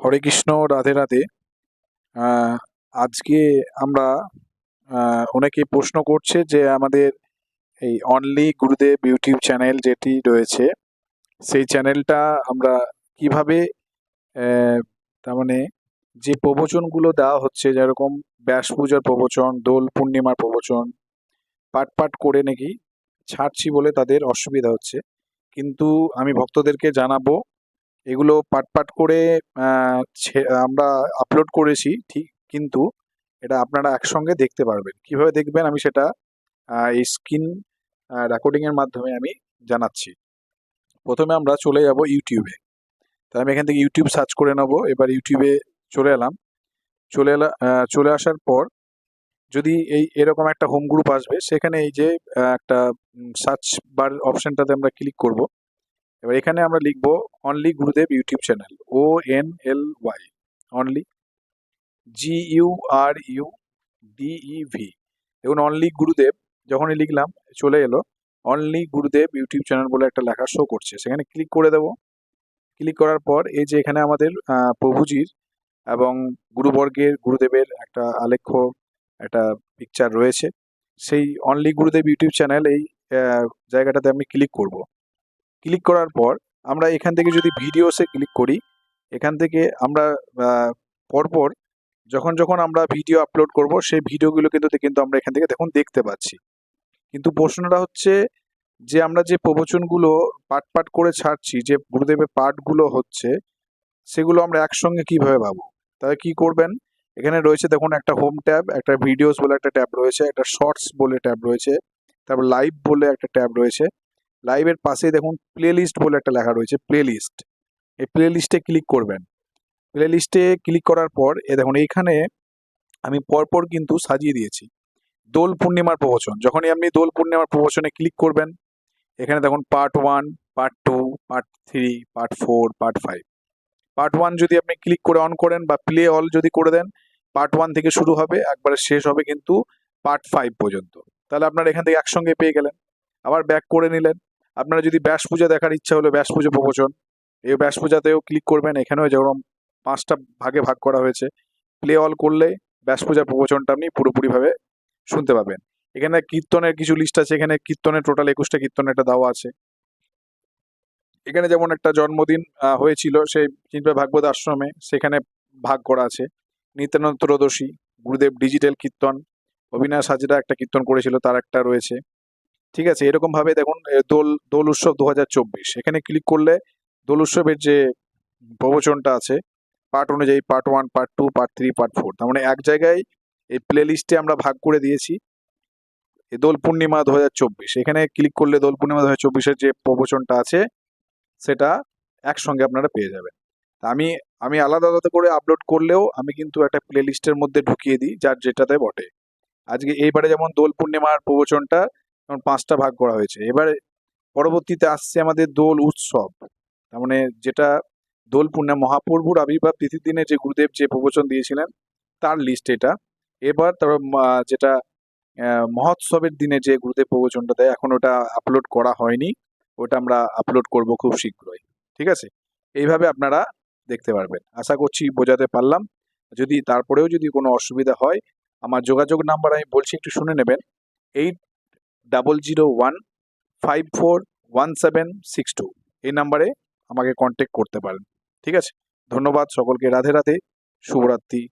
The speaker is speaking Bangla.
হরে কৃষ্ণ, রাধে রাধে। আজকে আমরা অনেকে প্রশ্ন করছে যে আমাদের এই অনলি গুরুদেব ইউটিউব চ্যানেল যেটি রয়েছে, সেই চ্যানেলটা আমরা কীভাবে তার মানে যে প্রবচনগুলো দেওয়া হচ্ছে, যেরকম ব্যাস পূজার প্রবচন, দোল পূর্ণিমার প্রবচন পাট পাট করে নাকি ছাড়ছি বলে তাদের অসুবিধা হচ্ছে। কিন্তু আমি ভক্তদেরকে জানাব এগুলো পাট পাট করে আমরা আপলোড করেছি, ঠিক, কিন্তু এটা আপনারা একসঙ্গে দেখতে পারবেন। কীভাবে দেখবেন আমি সেটা এই স্ক্রিন রেকর্ডিং এর মাধ্যমে আমি জানাচ্ছি। প্রথমে আমরা চলে যাব ইউটিউবে তাই আমি এখান থেকে ইউটিউব সার্চ করে নেব, এবার ইউটিউবে চলে এলাম। চলে এলা চলে আসার পর যদি এই, এরকম একটা হোম গ্রুপ আসবে, সেখানে এই যে একটা সার্চ বার অপশনটাতে আমরা ক্লিক করব। এবার এখানে আমরা লিখব only Gurudev YouTube channel O N L Y only G U R U D E V দেখুন অনলি গুরুদেব যখনই লিখলাম, চলে এলো অনলি গুরুদেব ইউটিউব চ্যানেল বলে একটা লেখা শো করছে। সেখানে ক্লিক করে দেবো। ক্লিক করার পর এই যে এখানে আমাদের প্রভুজির এবং গুরুবর্গের, গুরুদেবের একটা আলেখ্য, একটা পিকচার রয়েছে। সেই অনলি গুরুদেব ইউটিউব চ্যানেল এই জায়গাটাতে আমি ক্লিক করব। ক্লিক করার পর আমরা এখান থেকে যদি ভিডিওসে ক্লিক করি, এখান থেকে আমরা পরপর যখন যখন আমরা ভিডিও আপলোড করব, সেই ভিডিওগুলো কিন্তু কিন্তু আমরা এখান থেকে দেখুন দেখতে পাচ্ছি। কিন্তু প্রশ্নটা হচ্ছে যে আমরা যে প্রবচনগুলো পাট পাট করে ছাড়ছি, যে গুরুদেবের পাঠগুলো হচ্ছে, সেগুলো আমরা একসঙ্গে কীভাবে পাবো? তাহলে কি করবেন? এখানে রয়েছে দেখুন একটা হোম ট্যাব একটা ভিডিওস বলে একটা ট্যাব রয়েছে, একটা শর্টস বলে ট্যাব রয়েছে, তারপর লাইভ বলে একটা ট্যাব রয়েছে। লাইভের পাশেই দেখুন প্লে লিস্ট বলে একটা লেখা রয়েছে প্লে লিস্ট এই প্লে লিস্টে ক্লিক করবেন। প্লে লিস্টে ক্লিক করার পর, এ দেখুন এইখানে আমি পরপর কিন্তু সাজিয়ে দিয়েছি। দোল পূর্ণিমার প্রবচন। যখনই আপনি দোল পূর্ণিমার প্রবচনে ক্লিক করবেন, এখানে দেখুন part one part two part three part four part five part one যদি আপনি ক্লিক করে অন করেন বা প্লে অল যদি করে দেন পার্ট ওয়ান থেকে শুরু হবে, একবারে শেষ হবে কিন্তু পার্ট ফাইভ পর্যন্ত। তাহলে আপনারা এখান থেকে একসঙ্গে পেয়ে গেলেন। আবার ব্যাক করে নিলেন। আপনারা যদি ব্যাস পূজা দেখার ইচ্ছা হলো ব্যাস পুজো প্রবচন। এই ব্যাস পূজাতেও ক্লিক করবেন, এখানেও যেরকম পাঁচটা ভাগে ভাগ করা হয়েছে। প্লে অল করলে ব্যাস পূজার প্রবচনটা আপনি পুরোপুরিভাবে শুনতে পাবেন। এখানে কীর্তনের কিছু লিস্ট আছে, এখানে কীর্তনের টোটাল একুশটা কীর্তনের একটা দেওয়া আছে। এখানে যেমন একটা জন্মদিন হয়েছিল সেই চিন্তা ভাগবত আশ্রমে, সেখানে ভাগ করা আছে। নিত্যানন্দ গুরুদেব ডিজিটাল কীর্তন, অবিনাশ হাজরা একটা কীর্তন করেছিল, তার একটা রয়েছে। ঠিক আছে, এরকম ভাবে দেখুন দোল দোল উৎসব দু হাজার চব্বিশ। এখানে ক্লিক করলে দোল উৎসবের যে প্রবচনটা আছে পার্ট অনুযায়ী part one part two part three part four তার মানে এক জায়গায় এই প্লে লিস্টে আমরা ভাগ করে দিয়েছি দোল পূর্ণিমা দু হাজার চব্বিশ। এখানে ক্লিক করলে দোল পূর্ণিমা দু হাজার যে প্রবচনটা আছে, সেটা একসঙ্গে আপনারা পেয়ে যাবেন। আমি আমি আলাদা আলাদা করে আপলোড করলেও আমি কিন্তু একটা প্লে লিস্টের মধ্যে ঢুকিয়ে দিই, যার যেটাতে বটে। আজকে এইবারে যেমন দোল পূর্ণিমার প্রবচনটা যেমন পাঁচটা ভাগ করা হয়েছে। এবারে পরবর্তীতে আসছে আমাদের দোল উৎসব। তার মানে যেটা দোল পূর্ণিমা, মহাপ্রভুর আবির্ভাব তিথির দিনে যে গুরুদেব যে প্রবচন দিয়েছিলেন, তার লিস্ট এটা। এবার তার যেটা মহোৎসবের দিনে যে গুরুদেব প্রবচনটা দেয়, এখন ওটা আপলোড করা হয়নি। ওটা আমরা আপলোড করব খুব শীঘ্রই। ঠিক আছে? এইভাবে আপনারা দেখতে পারবেন। আশা করছি বোঝাতে পারলাম। যদি তারপরেও যদি কোনো অসুবিধা হয়, আমার যোগাযোগ নাম্বার আমি বলছি, একটু শুনে নেবেন। Eight double zero one five four one seven six two এই নাম্বারে আমাকে কন্ট্যাক্ট করতে পারেন। ঠিক আছে? ধন্যবাদ সকলকে। রাধে রাধে। শুভরাত্রি।